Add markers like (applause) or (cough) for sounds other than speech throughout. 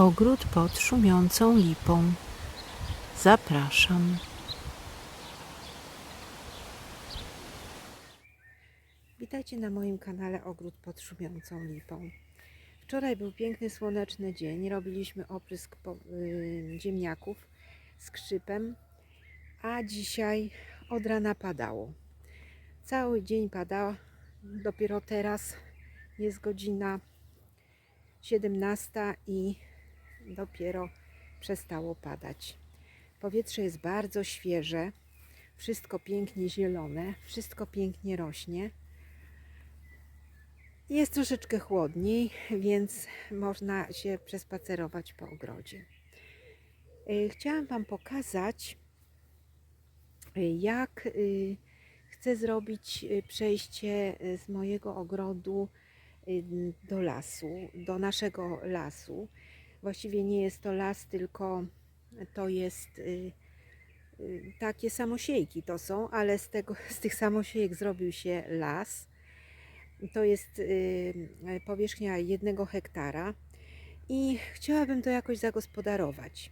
Ogród pod szumiącą lipą. Zapraszam. Witajcie na moim kanale Ogród pod szumiącą lipą. Wczoraj był piękny, słoneczny dzień. Robiliśmy oprysk ziemniaków skrzypem, a dzisiaj od rana padało. Cały dzień padała. Dopiero teraz jest godzina 17 i dopiero przestało padać. Powietrze jest bardzo świeże, wszystko pięknie zielone, wszystko pięknie rośnie. Jest troszeczkę chłodniej, więc można się przespacerować po ogrodzie. Y, Chciałam Wam pokazać, y, jak y, chcę zrobić przejście z mojego ogrodu do lasu, do naszego lasu. Właściwie nie jest to las, tylko to jest y, y, takie samosiejki to są, ale z, tego, z tych samosiejek zrobił się las. To jest y, powierzchnia jednego hektara i chciałabym to jakoś zagospodarować.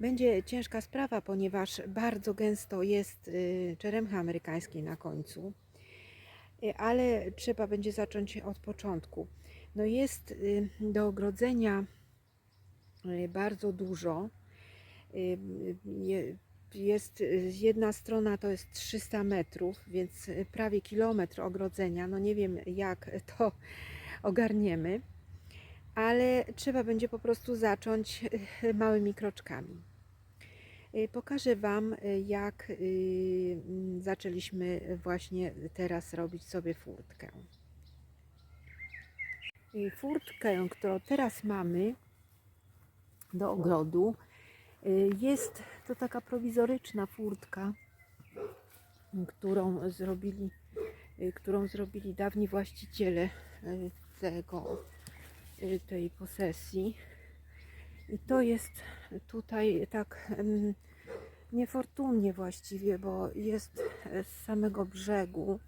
Będzie ciężka sprawa, ponieważ bardzo gęsto jest y, czeremcha amerykańskiej na końcu, Y, ale trzeba będzie zacząć od początku. No jest y, do ogrodzenia bardzo dużo. Y, je- Jest y, jedna strona to jest 300 metrów, więc y, prawie kilometr ogrodzenia. No nie wiem jak to ogarniemy, ale trzeba będzie po prostu zacząć y, małymi kroczkami. Y, Pokażę Wam, y, jak y, zaczęliśmy właśnie teraz robić sobie furtkę. Y, Furtkę, którą teraz mamy do ogrodu, y, jest to taka prowizoryczna furtka, którą zrobili, y, którą zrobili dawni właściciele y, tego, tej posesji. I to jest tutaj tak niefortunnie właściwie, bo jest z samego brzegu.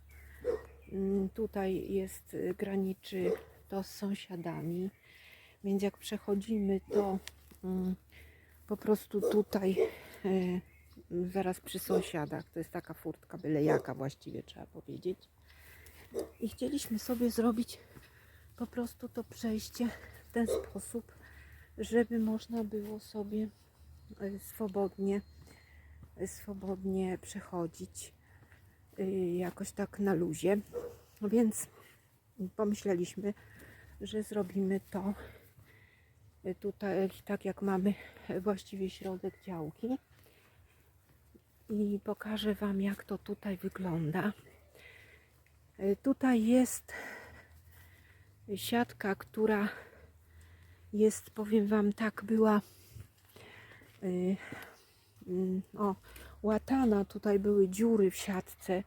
Mm, Tutaj jest graniczy to z sąsiadami, więc jak przechodzimy, to po prostu tutaj e, zaraz przy sąsiadach, to jest taka furtka byle jaka właściwie trzeba powiedzieć. I chcieliśmy sobie zrobić po prostu to przejście w ten sposób, żeby można było sobie e, swobodnie, e, swobodnie przechodzić jakoś tak na luzie. Więc pomyśleliśmy, że zrobimy to tutaj tak jak mamy właściwie środek działki. I pokażę Wam jak to tutaj wygląda. Tutaj jest siatka, która jest, powiem Wam, tak była y, mm, o, łatana. Tutaj były dziury w siatce,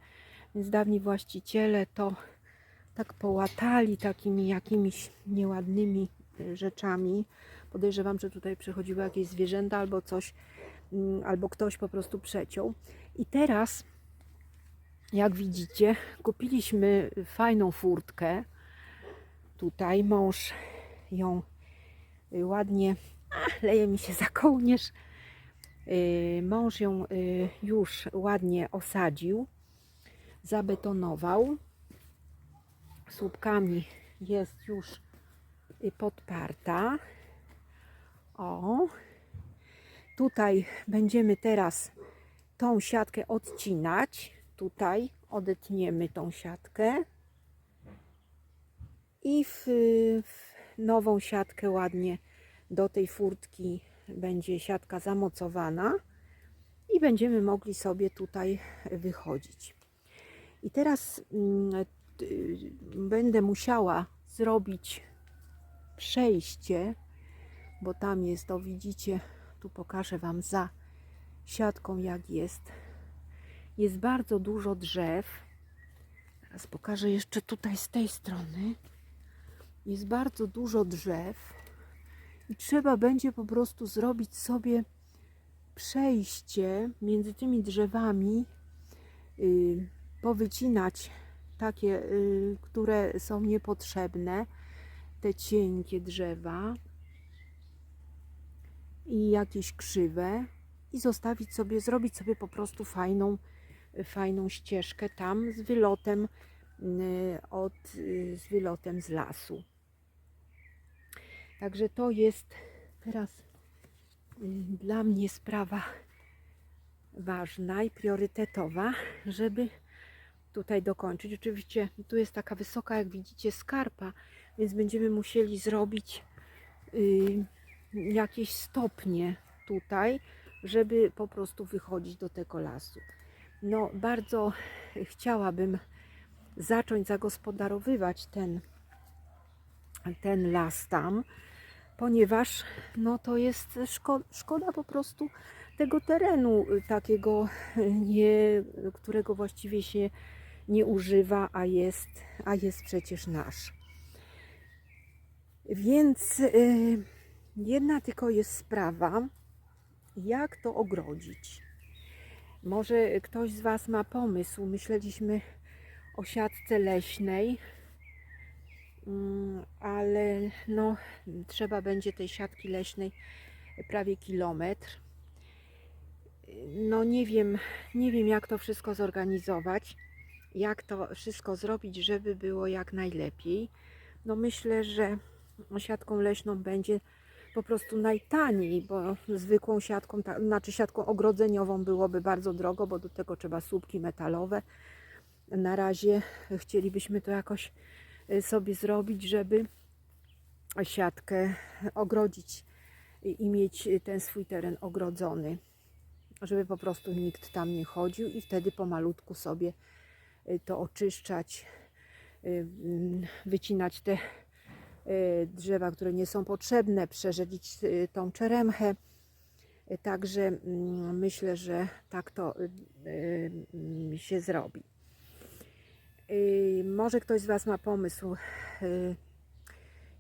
więc dawni właściciele to tak połatali takimi jakimiś nieładnymi rzeczami. Podejrzewam, że tutaj przechodziły jakieś zwierzęta albo coś, mm, albo ktoś po prostu przeciął. I teraz, jak widzicie, kupiliśmy fajną furtkę. Tutaj mąż ją y, ładnie, leje mi się za kołnierz. Y, Mąż ją y, już ładnie osadził, zabetonował. Słupkami jest już y, podparta. O, tutaj będziemy teraz tą siatkę odcinać. Tutaj odetniemy tą siatkę i w, w nową siatkę ładnie do tej furtki będzie siatka zamocowana i będziemy mogli sobie tutaj wychodzić. I teraz mm, będę musiała zrobić przejście, bo tam jest, to widzicie, tu pokażę Wam za siatką jak jest. Jest bardzo dużo drzew. Teraz pokażę jeszcze tutaj z tej strony jest bardzo dużo drzew i trzeba będzie po prostu zrobić sobie przejście między tymi drzewami, y, powycinać takie, y, które są niepotrzebne, te cienkie drzewa i jakieś krzywe i zostawić sobie, zrobić sobie po prostu fajną, fajną ścieżkę tam z wylotem y, od, y, z wylotem z lasu. Także to jest teraz y, dla mnie sprawa ważna i priorytetowa, żeby tutaj dokończyć. Oczywiście tu jest taka wysoka, jak widzicie, skarpa, więc będziemy musieli zrobić y, jakieś stopnie tutaj, żeby po prostu wychodzić do tego lasu. No, bardzo chciałabym zacząć zagospodarowywać ten, ten las tam, ponieważ no, to jest szko szkoda po prostu tego terenu y, takiego, y, nie, którego właściwie się nie używa, a jest, a jest przecież nasz. Więc y, jedna tylko jest sprawa, jak to ogrodzić. Może ktoś z Was ma pomysł. Myśleliśmy o siatce leśnej, mm, ale no, trzeba będzie tej siatki leśnej prawie kilometr. No nie wiem, nie wiem jak to wszystko zorganizować, jak to wszystko zrobić, żeby było jak najlepiej. No myślę, że siatką leśną będzie po prostu najtaniej, bo zwykłą siatką, ta, znaczy siatką ogrodzeniową byłoby bardzo drogo, bo do tego trzeba słupki metalowe. Na razie chcielibyśmy to jakoś y, sobie zrobić, żeby siatkę ogrodzić i mieć ten swój teren ogrodzony, żeby po prostu nikt tam nie chodził i wtedy pomalutku sobie y, to oczyszczać, y, mm, wycinać te drzewa, które nie są potrzebne, przerzelić y, tą czeremchę. Y, także mm, myślę, że tak to mm, się zrobi. Może ktoś z Was ma pomysł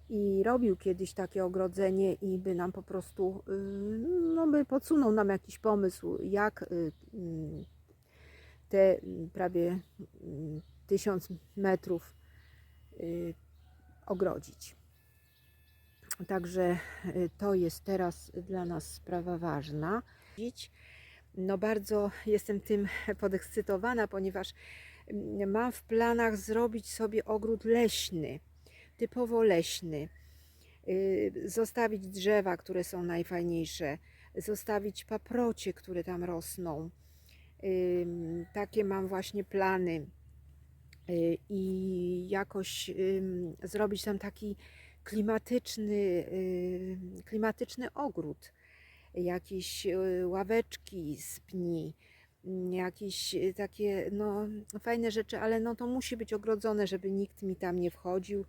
i robił kiedyś takie ogrodzenie i by nam po prostu, no by podsunął nam jakiś pomysł, jak mm, te prawie tysiąc metrów ogrodzić. Także y, to jest teraz dla nas sprawa ważna. No bardzo jestem tym (laughs) podekscytowana, ponieważ mm, mam w planach zrobić sobie ogród leśny, typowo leśny. Y, zostawić drzewa, które są najfajniejsze, zostawić paprocie, które tam rosną. Takie mam właśnie plany i jakoś zrobić tam taki klimatyczny, y, klimatyczny ogród, jakieś y, ławeczki z pni, jakieś takie no, fajne rzeczy, ale no to musi być ogrodzone, żeby nikt mi tam nie wchodził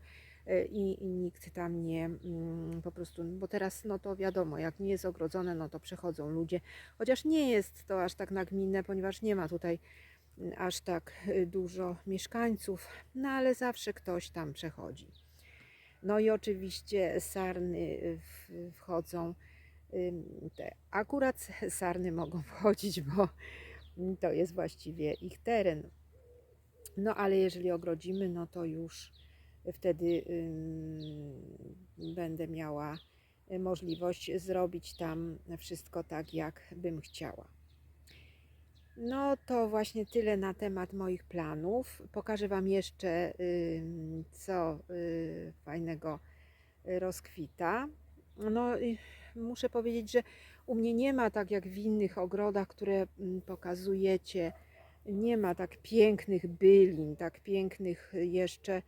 i, i nikt tam nie mm, po prostu, bo teraz no to wiadomo, jak nie jest ogrodzone, no to przechodzą ludzie, chociaż nie jest to aż tak nagminne, ponieważ nie ma tutaj aż tak y, dużo mieszkańców, no ale zawsze ktoś tam przechodzi. No i oczywiście sarny wchodzą. Te, akurat (laughs) sarny mogą (laughs) wchodzić, bo to jest właściwie ich teren. No ale jeżeli ogrodzimy, no to już wtedy będę miała możliwość zrobić tam wszystko tak, jak bym chciała. No to właśnie tyle na temat moich planów. Pokażę Wam jeszcze, co y, fajnego rozkwita. No muszę powiedzieć, że u mnie nie ma tak jak w innych ogrodach, które pokazujecie, nie ma tak pięknych bylin, tak pięknych jeszcze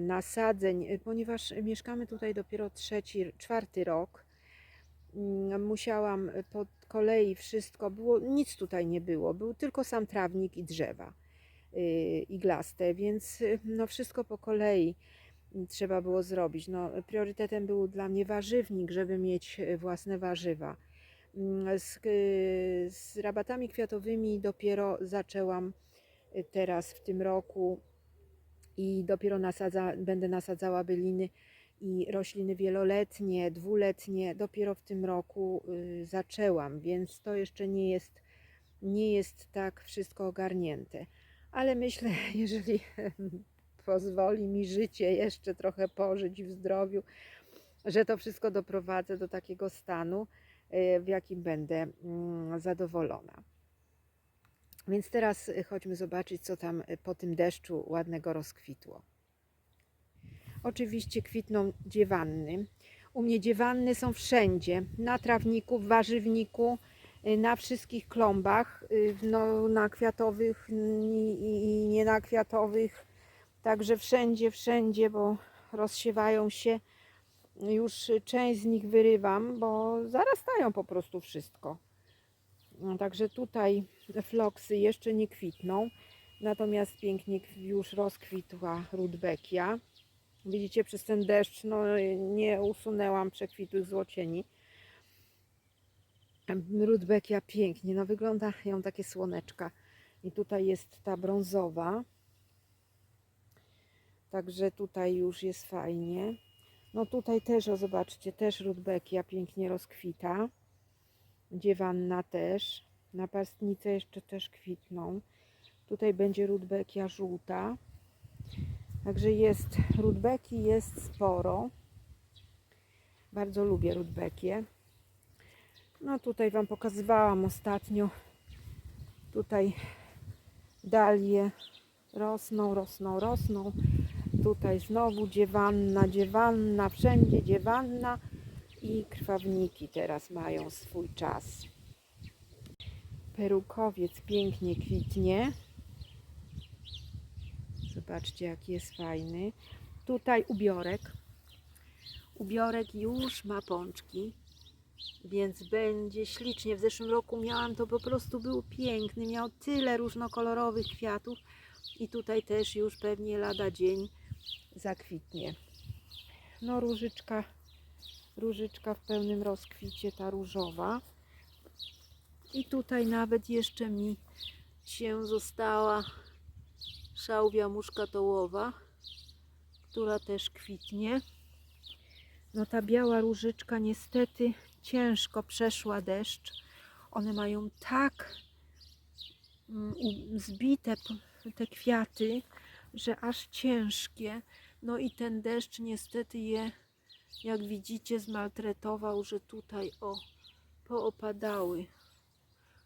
nasadzeń, ponieważ mieszkamy tutaj dopiero trzeci, czwarty rok Mm, musiałam po kolei wszystko, było, nic tutaj nie było, był tylko sam trawnik i drzewa yy, iglaste, więc y, no wszystko po kolei trzeba było zrobić. No, priorytetem był dla mnie warzywnik, żeby mieć y, własne warzywa. Mm, z, y, z rabatami kwiatowymi dopiero zaczęłam teraz w tym roku i dopiero nasadza, będę nasadzała byliny i rośliny wieloletnie, dwuletnie dopiero w tym roku y, zaczęłam, więc to jeszcze nie jest, nie jest tak wszystko ogarnięte. Ale myślę, (laughs) jeżeli (laughs) pozwoli mi życie jeszcze trochę pożyć w zdrowiu, że to wszystko doprowadzę do takiego stanu, y, w jakim będę mm, zadowolona. Więc teraz y, chodźmy zobaczyć, co tam po tym deszczu ładnego rozkwitło. Oczywiście kwitną dziewanny. U mnie dziewanny są wszędzie. Na trawniku, w warzywniku, y, na wszystkich klombach, y, no, na kwiatowych i, nie na kwiatowych. Także wszędzie, wszędzie, bo rozsiewają się. Już część z nich wyrywam, bo zarastają po prostu wszystko. No, Także tutaj floksy jeszcze nie kwitną. Natomiast pięknie już rozkwitła rudbekia. Widzicie, przez ten deszcz no, nie usunęłam przekwitłych złocieni. Rudbekia pięknie, no wygląda takie słoneczka. I tutaj jest ta brązowa. Także tutaj już jest fajnie. No tutaj też, o zobaczcie, też rudbekia pięknie rozkwita. Dziewanna też. Napastnice jeszcze też kwitną. Tutaj będzie rudbekia żółta. Także jest rudbeki, jest sporo. Bardzo lubię rudbekie. No tutaj Wam pokazywałam ostatnio. Tutaj dalie rosną, rosną, rosną. Tutaj znowu dziewanna, dziewanna, wszędzie dziewanna i krwawniki teraz mają swój czas. Perukowiec pięknie kwitnie. Zobaczcie, jaki jest fajny. Tutaj ubiorek. Ubiorek już ma pączki, więc będzie ślicznie. W zeszłym roku miałam to po prostu był piękny. Miał tyle różnokolorowych kwiatów i tutaj też już pewnie lada dzień zakwitnie. No różyczka, różyczka w pełnym rozkwicie, ta różowa. I tutaj nawet jeszcze mi się została szałwia muszkatołowa, która też kwitnie. No ta biała różyczka niestety ciężko przeszła deszcz. One mają tak mm, zbite te kwiaty, że aż ciężkie. No i ten deszcz niestety je, jak widzicie, zmaltretował, że tutaj o, poopadały.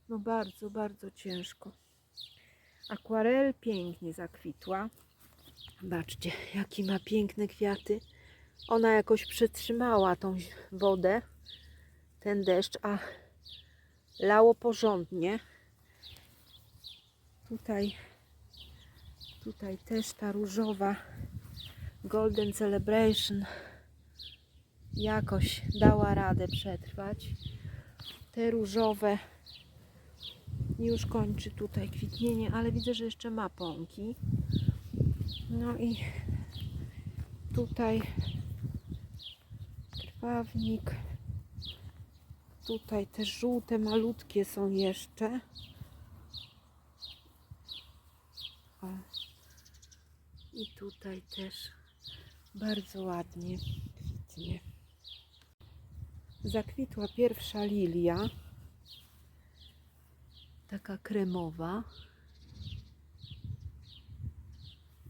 No bardzo, bardzo ciężko. Akwarel pięknie zakwitła. Zobaczcie, jakie ma piękne kwiaty. Ona jakoś przetrzymała tą wodę, ten deszcz, a lało porządnie. Tutaj, tutaj też ta różowa Golden Celebration jakoś dała radę przetrwać. Te różowe już kończy tutaj kwitnienie, ale widzę, że jeszcze ma pąki. No i tutaj krwawnik. Tutaj te żółte, malutkie są jeszcze. O. I tutaj też bardzo ładnie kwitnie. Zakwitła pierwsza lilia taka kremowa.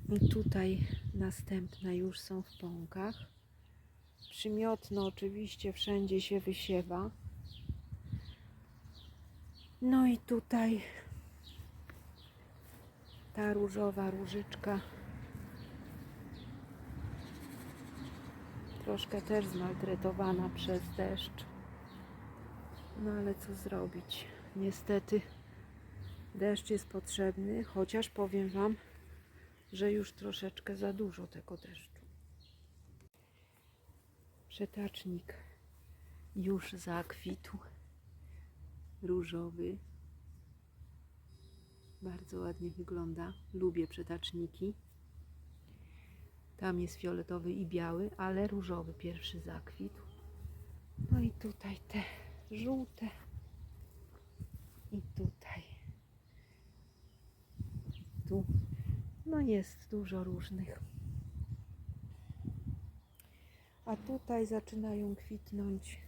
I tutaj następne już są w pąkach. Przymiotno oczywiście wszędzie się wysiewa. No i tutaj ta różowa różyczka troszkę też zmaltretowana przez deszcz. No ale co zrobić? Niestety deszcz jest potrzebny, chociaż powiem Wam, że już troszeczkę za dużo tego deszczu. Przetacznik już zakwitł, różowy. Bardzo ładnie wygląda. Lubię przetaczniki. Tam jest fioletowy i biały, ale różowy pierwszy zakwitł. No i tutaj te żółte. I tutaj. Tu. No jest dużo różnych. A tutaj zaczynają kwitnąć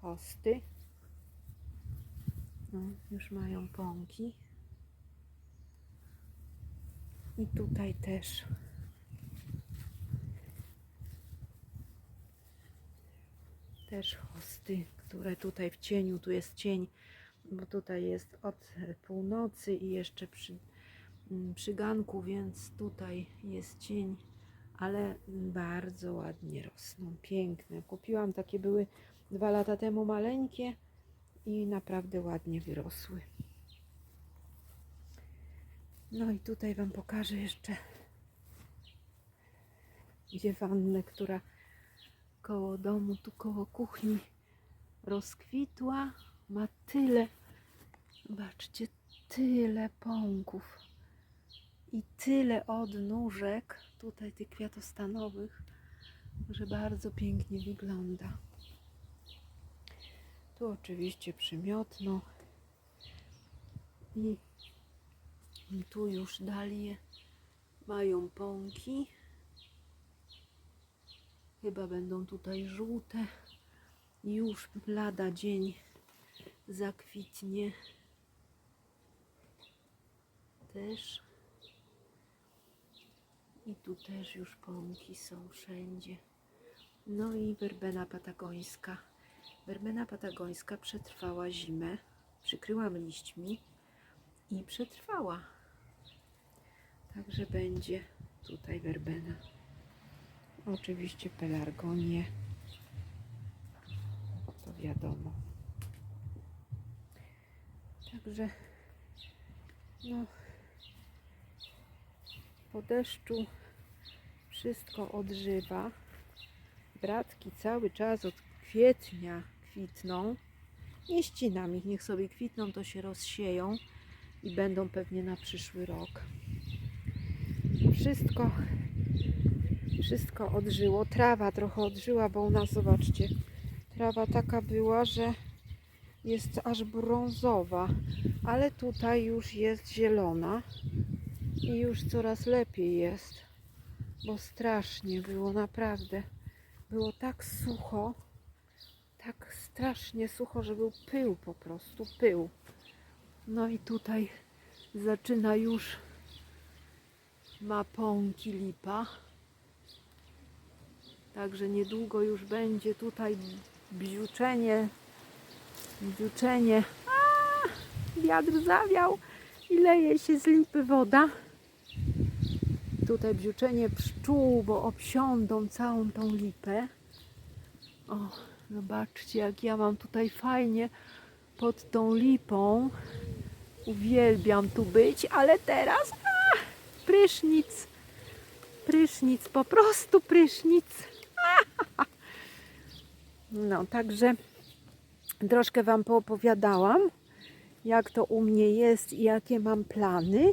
hosty. No, już mają pąki. I tutaj też. Też hosty, które tutaj w cieniu, tu jest cień, bo tutaj jest od północy i jeszcze przy, mm, przy ganku, więc tutaj jest cień, ale bardzo ładnie rosną, piękne. Kupiłam takie, były dwa lata temu maleńkie i naprawdę ładnie wyrosły. No i tutaj Wam pokażę jeszcze dziewannę, która koło domu, tu koło kuchni rozkwitła. Ma tyle, zobaczcie, tyle pąków i tyle odnóżek tutaj tych kwiatostanowych, że bardzo pięknie wygląda. Tu oczywiście przymiotno i tu już dalie mają pąki. Chyba będą tutaj żółte. Już lada dzień zakwitnie. Też. I tu też już pąki są wszędzie. No i werbena patagońska. Werbena patagońska przetrwała zimę. Przykryłam liśćmi i przetrwała. Także będzie tutaj werbena. Oczywiście pelargonie. To wiadomo. Także no po deszczu wszystko odżywa. Bratki cały czas od kwietnia kwitną. Nie ścinam ich, niech sobie kwitną, to się rozsieją i będą pewnie na przyszły rok. Wszystko, wszystko odżyło. Trawa trochę odżyła, bo u nas, zobaczcie, trawa taka była, że jest aż brązowa, ale tutaj już jest zielona i już coraz lepiej jest, bo strasznie było, naprawdę. Było tak sucho, tak strasznie sucho, że był pył po prostu, pył. No i tutaj zaczyna już ma pąki lipa. Także niedługo już będzie tutaj bziuczenie, bziuczenie. A, wiatr zawiał i leje się z lipy woda. Tutaj bziuczenie pszczół, bo obsiądą całą tą lipę. O, zobaczcie jak ja mam tutaj fajnie pod tą lipą. Uwielbiam tu być, ale teraz a, prysznic. Prysznic, po prostu prysznic. (laughs) No, także troszkę Wam poopowiadałam, jak to u mnie jest i jakie mam plany.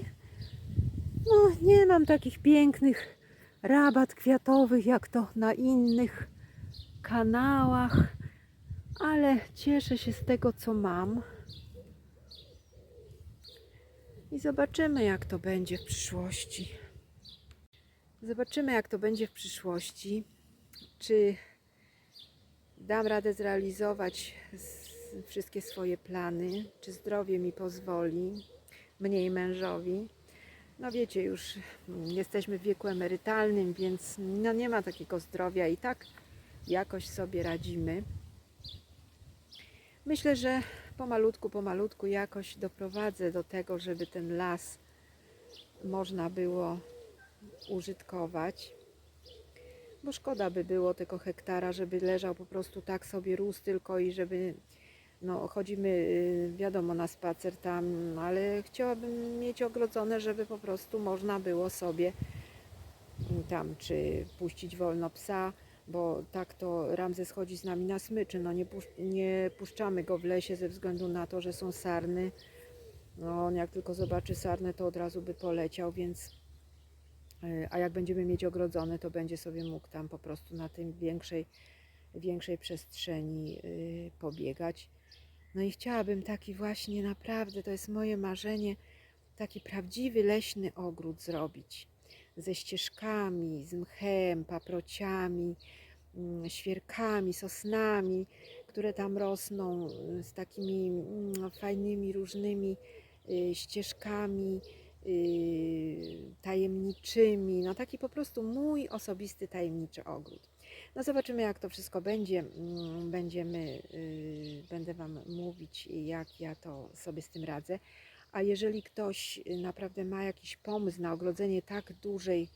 No, nie mam takich pięknych rabat kwiatowych, jak to na innych kanałach, ale cieszę się z tego, co mam. I zobaczymy, jak to będzie w przyszłości. Zobaczymy, jak to będzie w przyszłości. Czy dam radę zrealizować wszystkie swoje plany, czy zdrowie mi pozwoli, mnie i mężowi. No wiecie, już jesteśmy w wieku emerytalnym, więc no nie ma takiego zdrowia i tak jakoś sobie radzimy. Myślę, że pomalutku, pomalutku jakoś doprowadzę do tego, żeby ten las można było użytkować. Bo szkoda by było tego hektara, żeby leżał po prostu tak sobie rósł tylko i żeby no chodzimy y, wiadomo na spacer tam, ale chciałabym mieć ogrodzone, żeby po prostu można było sobie tam czy puścić wolno psa, bo tak to Ramzes chodzi z nami na smyczy, no nie, pusz- nie puszczamy go w lesie ze względu na to, że są sarny. No on jak tylko zobaczy sarnę, to od razu by poleciał, więc y, a jak będziemy mieć ogrodzone, to będzie sobie mógł tam po prostu na tym większej, większej przestrzeni y, pobiegać. No i chciałabym taki właśnie naprawdę, to jest moje marzenie, taki prawdziwy leśny ogród zrobić. Ze ścieżkami, z mchem, paprociami, mm, świerkami, sosnami, które tam rosną, y, z takimi mm, fajnymi, różnymi y, ścieżkami y, tajemniczymi. No taki po prostu mój osobisty tajemniczy ogród. No zobaczymy jak to wszystko będzie. Mm, Będziemy, y, będę Wam mówić jak ja to sobie z tym radzę. A jeżeli ktoś y, naprawdę ma jakiś pomysł na ogrodzenie tak dużej,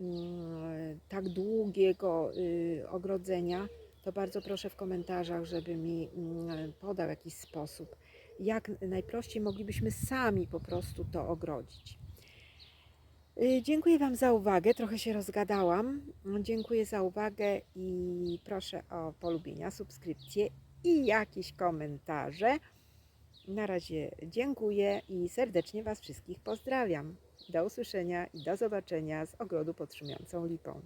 mm, tak długiego y, ogrodzenia, to bardzo proszę w komentarzach, żeby mi mm, podał jakiś sposób, jak najprościej moglibyśmy sami po prostu to ogrodzić. Y, Dziękuję Wam za uwagę. Trochę się rozgadałam. Dziękuję za uwagę i proszę o polubienia, subskrypcje i jakieś komentarze. Na razie dziękuję i serdecznie Was wszystkich pozdrawiam. Do usłyszenia i do zobaczenia z ogrodu pod szumiącą lipą.